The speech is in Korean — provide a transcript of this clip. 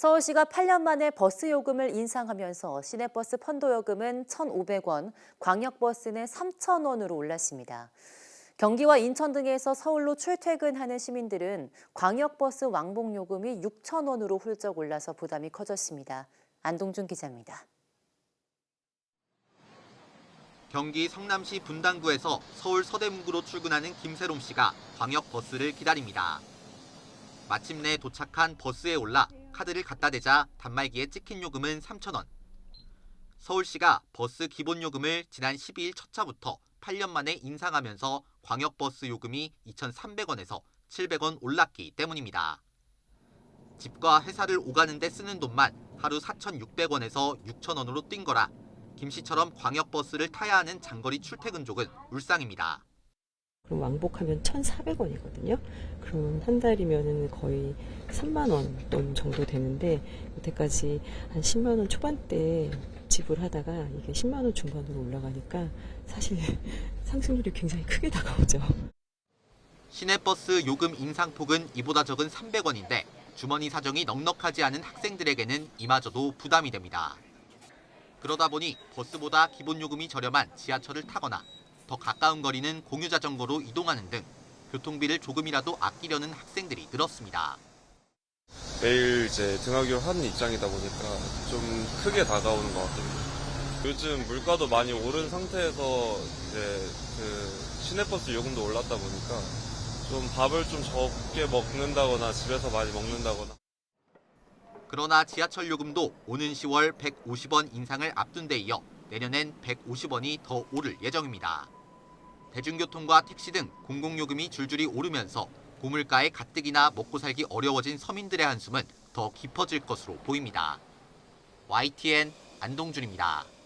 서울시가 8년 만에 버스 요금을 인상하면서 시내버스 펀도 요금은 1,500원, 광역버스는 3,000원으로 올랐습니다. 경기와 인천 등에서 서울로 출퇴근하는 시민들은 광역버스 왕복 요금이 6,000원으로 훌쩍 올라서 부담이 커졌습니다. 안동준 기자입니다. 경기 성남시 분당구에서 서울 서대문구로 출근하는 김세롬 씨가 광역 버스를 기다립니다. 마침내 도착한 버스에 올라 카드를 갖다 대자 단말기에 찍힌 요금은 3,000원. 서울시가 버스 기본 요금을 지난 12일 첫 차부터 8년 만에 인상하면서 광역버스 요금이 2,300원에서 700원 올랐기 때문입니다. 집과 회사를 오가는 데 쓰는 돈만 하루 4,600원에서 6,000원으로 뛴 거라 김 씨처럼 광역버스를 타야 하는 장거리 출퇴근족은 울상입니다. 그럼 왕복하면 1,400원이거든요. 그러면 한 달이면은 거의 3만 원 돈 정도 되는데 여태까지 한 10만 원 초반대 지불하다가 이게 10만 원 중반으로 올라가니까 사실 상승률이 굉장히 크게 다가오죠. 시내버스 요금 인상폭은 이보다 적은 300원인데 주머니 사정이 넉넉하지 않은 학생들에게는 이마저도 부담이 됩니다. 그러다 보니 버스보다 기본 요금이 저렴한 지하철을 타거나 더 가까운 거리는 공유 자전거로 이동하는 등 교통비를 조금이라도 아끼려는 학생들이 늘었습니다. 매일 이제 등하교를 하는 입장이다 보니까 좀 크게 다가오는 것 같습니다. 요즘 물가도 많이 오른 상태에서 이제 그 시내버스 요금도 올랐다 보니까 좀 밥을 좀 적게 먹는다거나 집에서 많이 먹는다거나 그러나 지하철 요금도 오는 10월 150원 인상을 앞둔 데 이어 내년엔 150원이 더 오를 예정입니다. 대중교통과 택시 등 공공요금이 줄줄이 오르면서 고물가의 가뜩이나 먹고 살기 어려워진 서민들의 한숨은 더 깊어질 것으로 보입니다. YTN 안동준입니다.